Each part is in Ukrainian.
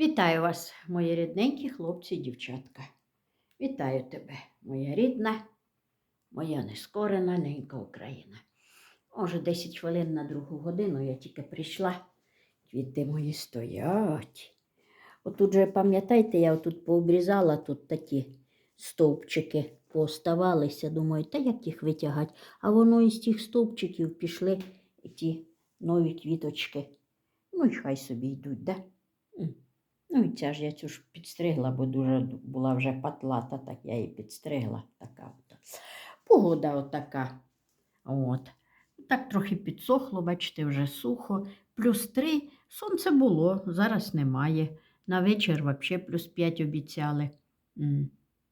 Вітаю вас, мої рідненькі хлопці і дівчатка. Вітаю тебе, моя рідна, моя нескорена ненька Україна. Може, 10 хвилин на другу годину я тільки прийшла. Квіти мої стоять. Отут же, пам'ятаєте, я отут пообрізала тут такі стовпчики пооставалися. Думаю, та як їх витягати? А воно із тих стовпчиків пішли ті нові квіточки. Ну і хай собі йдуть, да? Ну і ця ж я цю ж підстригла, бо дуже була вже патлата, так я її підстригла. Така от. Погода отака. От. Так трохи підсохло, бачите, вже сухо. Плюс три. Сонце було, зараз немає. На вечір взагалі плюс п'ять обіцяли.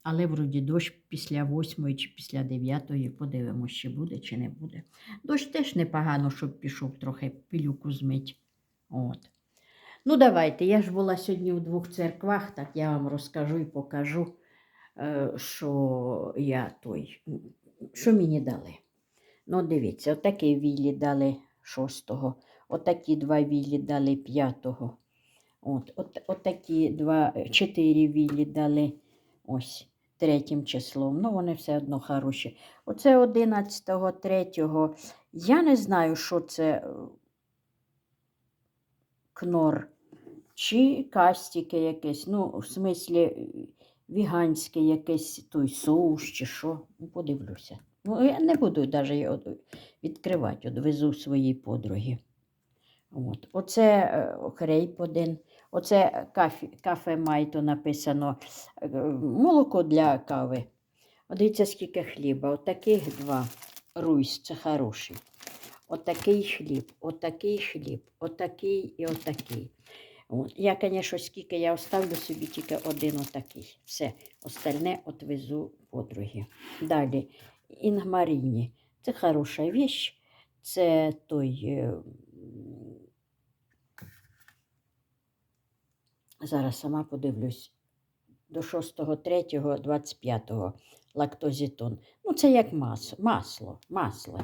Але вроді дощ після восьмої чи після дев'ятої. Подивимося, чи буде, чи не буде. Дощ теж непогано, щоб пішов трохи пилюку змить. От. Ну, давайте. Я ж була сьогодні у двох церквах, так я вам розкажу і покажу, е, що я той, що мені дали. Ну, дивіться, отакий віллі дали шостого, отакі два віллі дали п'ятого. От, от, отакі два, е, чотири віллі дали ось третім числом. Ну, вони все одно хороші. Оце 11-го, 3-го. Я не знаю, що це е, кнор, чи кастіки якесь, ну, в смислі е, віганське якесь той соус, чи що. Ну, подивлюся. Ну, я не буду навіть відкривати, от везу своїй подруги. От. Оце е, хрейп один. Оце кафе, кафе Майто написано е, молоко для кави. Дивіться, скільки хліба. Отаких два. Руйс, це хороший. Отакий хліб, отакий хліб, отакий і отакий. От. Я, звісно, скільки я оставлю собі тільки один отакий. Все, остальне отвезу подруги. Далі, інгмаріні. Це хороша віч. Це той. е, Зараз сама подивлюсь. До 6.3.25 лактозітон. Ну, це як масло, масло, масло,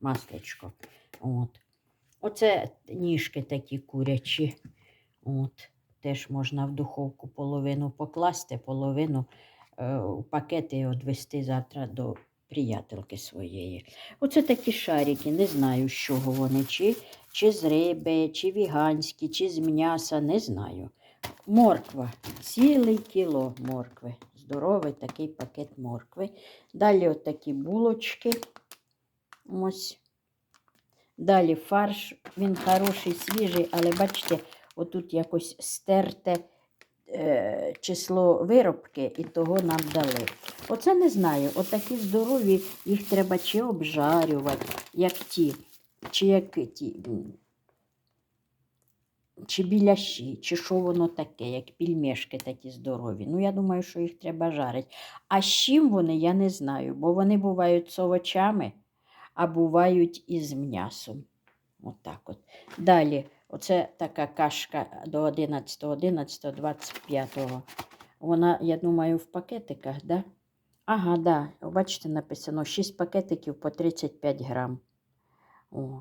маслечко. От. Оце ніжки такі курячі. От. Теж можна в духовку половину покласти, половину е, у пакети відвести завтра до приятелки своєї. Оце такі шарики, не знаю, з чого вони, чи, чи з риби, чи віганські, чи з м'яса, не знаю. Морква, цілий кіло моркви. Здоровий такий пакет моркви. Далі от такі булочки. Ось. Далі фарш, він хороший, свіжий, але бачите, отут якось стерте е, число виробки і того нам дали. Оце не знаю. Отакі здорові, їх треба чи обжарювати, як ті, чи як ті. Чи біляші, чи що воно таке, як пільмешки такі здорові. Ну, я думаю, що їх треба жарити. А з чим вони, я не знаю, бо вони бувають з овочами, а бувають і з м'ясом. Отак от. Далі, оце така кашка до 11, 11, 25. Вона, я думаю, в пакетиках, да? Ага, да. Бачите, написано 6 пакетиків по 35 грам. О.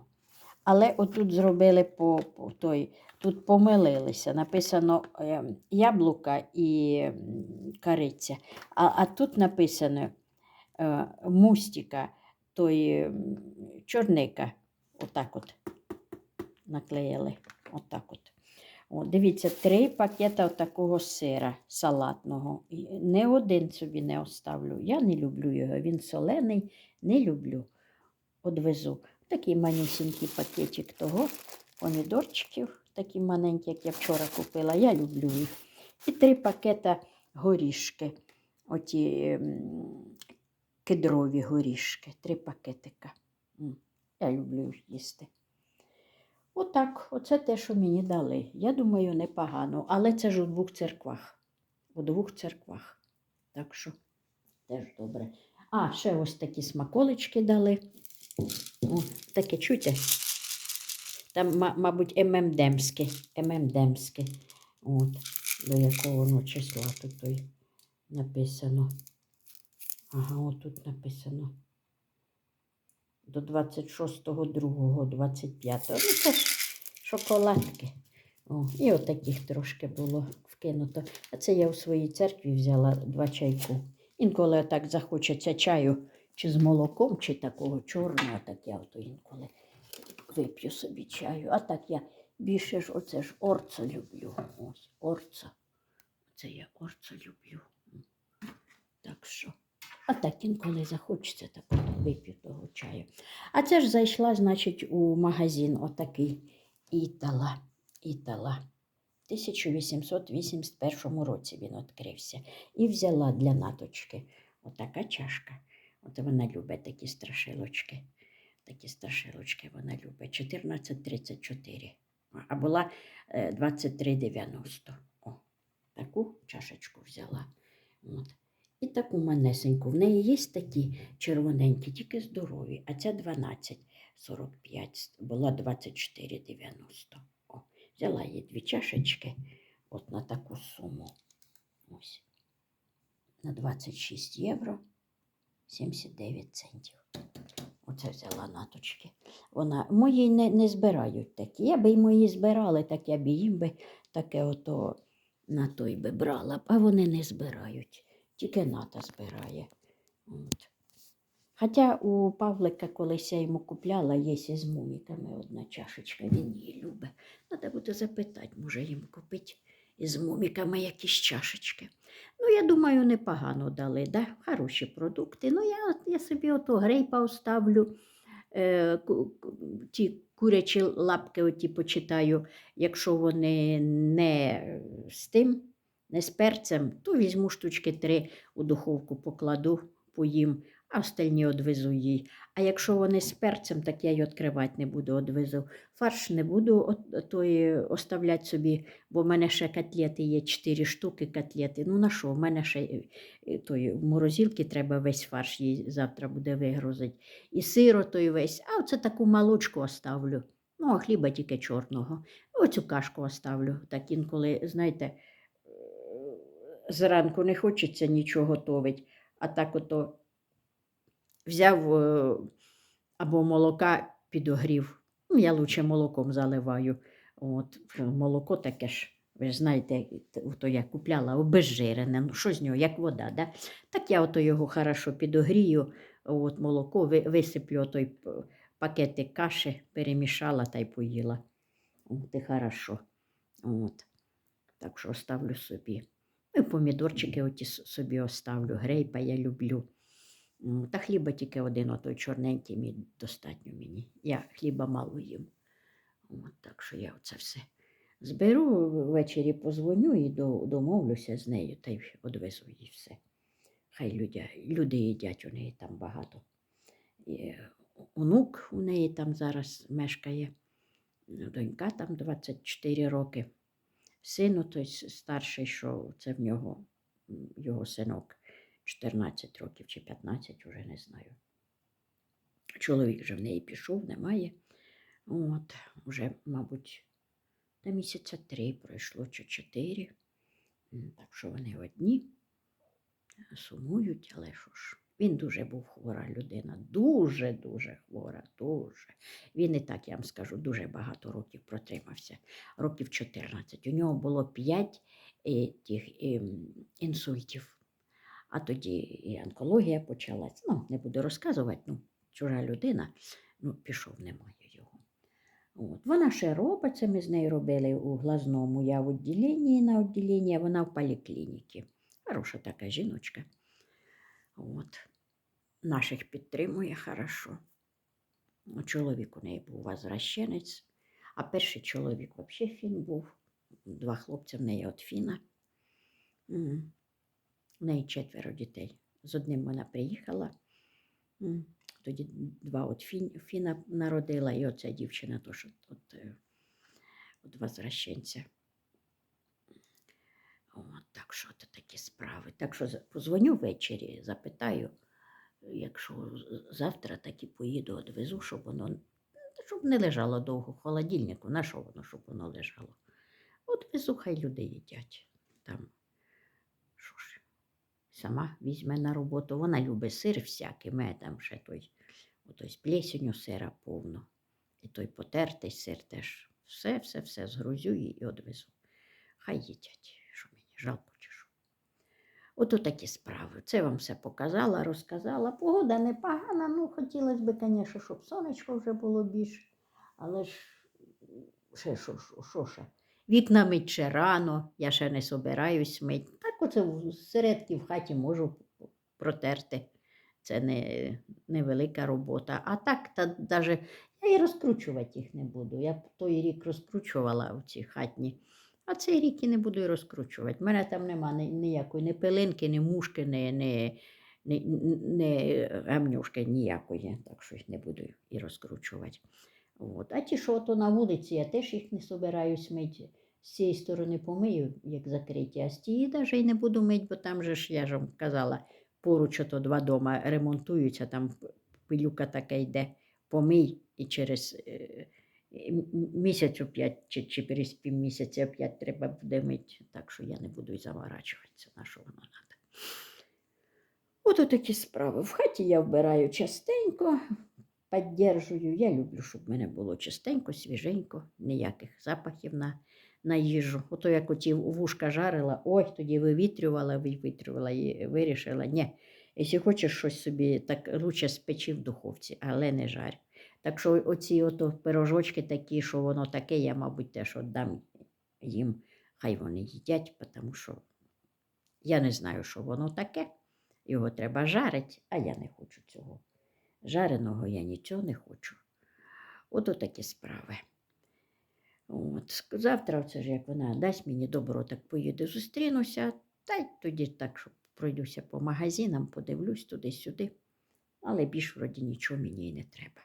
Але отут зробили по, по той, тут помилилися. Написано е, яблука і м, кориця. А, а тут написано е, мустика, той чорника. Отак от наклеїли. Отак от. О, дивіться, три пакета такого сира салатного. Не один собі не оставлю. Я не люблю його. Він солений, не люблю. Одвезу. Такий манюсінький пакетик того, помідорчиків, такі маленькі, як я вчора купила. Я люблю їх. І три пакета горішки. Оті ем, кедрові горішки. Три пакетика. Я люблю їх їсти. Отак, оце те, що мені дали. Я думаю, непогано. Але це ж у двох церквах. У двох церквах. Так що теж добре. А, ще ось такі смаколички дали. О, таке чуєте? Там, мабуть, ММДемське. ММДемське. От, до якого воно числа тут написано. Ага, отут написано. До 26.02.25. Ну, це ж шоколадки. О, і от трошки було вкинуто. А це я у своїй церкві взяла два чайку. Інколи так захочеться чаю чи з молоком, чи такого чорного, так я ото інколи вип'ю собі чаю. А так я більше ж оце ж орцо люблю. Ось орцо. Це я орцо люблю. Так що. А так інколи захочеться, так от вип'ю того чаю. А це ж зайшла, значить, у магазин отакий Італа. Італа. В 1881 році він відкрився. І взяла для наточки отака чашка. От вона любить такі страшилочки. Такі страшилочки вона любить. 1434. А була е, 23,90. О, таку чашечку взяла. От. І таку манесеньку. В неї є такі червоненькі, тільки здорові, а ця 12,45, була 24,90. О, взяла їй дві чашечки от на таку суму. Ось. На 26 євро 79 центів. Оце взяла наточки. Вона, мої не, не збирають такі. Я би мої збирали, так я б їм би таке ото на той би брала, а вони не збирають. Тільки ната збирає. От. Хоча у Павлика колись я йому купляла, є із муміками одна чашечка, він її любить. Треба буде запитати, може їм купити із муміками якісь чашечки. Ну, я думаю, непогано дали, да? хороші продукти. Ну, я, я собі ото грейпа оставлю, е, ті курячі лапки оті почитаю, якщо вони не з тим, не з перцем, то візьму штучки три у духовку покладу, поїм, а остальні одвезу їй. А якщо вони з перцем, так я й відкривати не буду, одвезу. Фарш не буду той, оставляти собі, бо в мене ще котлети є, чотири штуки котлети. Ну на що, в мене ще е, е, той, в морозилці треба весь фарш їй завтра буде вигрузити. І сиро той весь, а оце таку молочку оставлю. Ну, а хліба тільки чорного. Оцю кашку оставлю. Так інколи, знаєте, е, зранку не хочеться нічого готувати, а так ото взяв е, або молока підогрів. Ну, я лучше молоком заливаю. От, молоко таке ж, ви ж знаєте, т- ото я купляла обезжирене, ну що з нього, як вода. Да? Так я ото його хорошо підогрію, от молоко висиплю отой п- пакетик каші, перемішала та й поїла. От і хорошо. От. Так що оставлю собі. Ну, помідорчики оті собі оставлю. Грейпа я люблю. Та хліба тільки один, отой чорненький мій достатньо мені. Я хліба мало їм. От, так що я оце все зберу, ввечері позвоню і до- домовлюся з нею та й одвезу їй все. Хай люди, люди їдять, у неї там багато. І онук у неї там зараз мешкає, ну, донька там 24 роки. Сину той старший, що це в нього його синок 14 років чи 15, уже не знаю. Чоловік вже в неї пішов, немає. От, вже, мабуть, на місяця три пройшло чи чотири. Так що вони одні сумують, але що ж. Він дуже був хвора людина, дуже-дуже хвора, дуже. Він і так, я вам скажу, дуже багато років протримався, років 14. У нього було 5 е, тих ем, інсультів. А тоді і онкологія почалась. Ну, не буду розказувати, ну, чужа людина, ну, пішов, немає його. От. Вона ще робить, це ми з нею робили у глазному. Я в відділенні на відділенні, а вона в поліклініці. Хороша така жіночка. От. Наших підтримує хорошо. Ну, Чоловік у неї був возвращенець, а перший чоловік взагалі фін був. Два хлопці в неї від фіна. У неї четверо дітей. З одним вона приїхала. Тоді два от фіна народила, і оця дівчина теж от, от, е, от возвращенця. Так що це такі справи. Так що позвоню ввечері, запитаю, якщо завтра так і поїду, одвезу, щоб воно щоб не лежало довго в холодильнику. На що воно, щоб воно лежало? От везу, хай люди їдять. Там, що ж, сама візьме на роботу. Вона любить сир всякий, мене там ще той, отой плесеню сира повно. І той потертий сир теж Все, все, все згрузю і одвезу. Хай їдять, жалко чи. Ото такі справи. Це вам все показала, розказала. Погода непогана, ну хотілося б, звісно, щоб сонечко вже було більше. Але ж ще що, що, що ще? Вікна мить ще рано, я ще не собираюсь мить. Так оце в- середки в хаті можу протерти. Це не, невелика робота. А так, та даже я і розкручувати їх не буду. Я той рік розкручувала в ці хатні, а цей рік і не буду розкручувати. У мене там нема ні- ніякої ні пилинки, ні мушки, ні, ні, ні, ні гамнюшки ніякої. Так що їх не буду і розкручувати. От. А ті, що то на вулиці, я теж їх не собираюсь мити. З цієї сторони помию, як закриті, а з тієї навіть і не буду мити, бо там же ж, я ж вам казала, поруч ото два дома ремонтуються, там пилюка така йде, помий і через е, місяць опять, чи, чи через півмісяця опять треба буде мити. Так що я не буду й заморачуватися, на що воно треба. Ото такі справи. В хаті я вбираю частенько, піддержую. Я люблю, щоб в мене було чистенько, свіженько, ніяких запахів на, на їжу. Ото як оті вушка жарила, ой, тоді вивітрювала, вивітрювала і вирішила. Ні, якщо хочеш щось собі, так лучше спечи в духовці, але не жарь. Так що оці ото пирожочки такі, що воно таке, я, мабуть, теж віддам їм. Хай вони їдять, тому що я не знаю, що воно таке. Його треба жарити, а я не хочу цього. Жареного я нічого не хочу. Ото такі справи. От. Завтра, це ж як вона дасть мені добро, так поїду, зустрінуся, та й тоді так, що пройдуся по магазинам, подивлюсь туди-сюди. Але більш вроді нічого мені і не треба.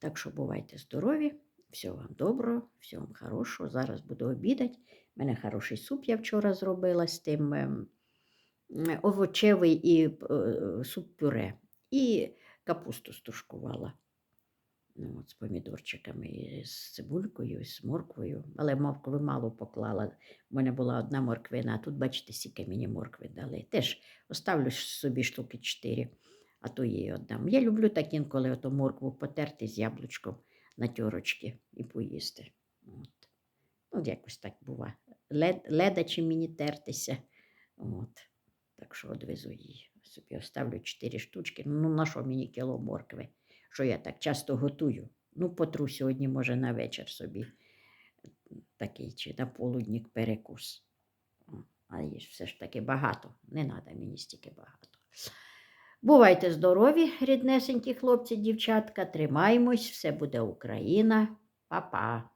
Так що бувайте здорові, всього вам доброго, всього вам хорошого. Зараз буду обідати. У мене хороший суп я вчора зробила з тим ем, овочевий і е, суп пюре. І капусту стушкувала. Ну, от, з помідорчиками, і з цибулькою, і з морквою. Але моркви мало поклала. У мене була одна морквина, а тут, бачите, скільки мені моркви дали. Теж оставлю собі штуки чотири, а то їй віддам. Я люблю так інколи ото моркву потерти з яблучком на тьорочки і поїсти. От. Ну, якось так бува. Лед, ледаче мені тертися. От. Так що одвезу її. Собі оставлю чотири штучки. Ну, на що мені кіло моркви? Що я так часто готую? Ну, потру сьогодні, може, на вечір собі такий чи на полудник перекус. А є все ж таки багато. Не треба мені стільки багато. Бувайте здорові, ріднесенькі хлопці, дівчатка. Тримаємось, все буде Україна. Па-па.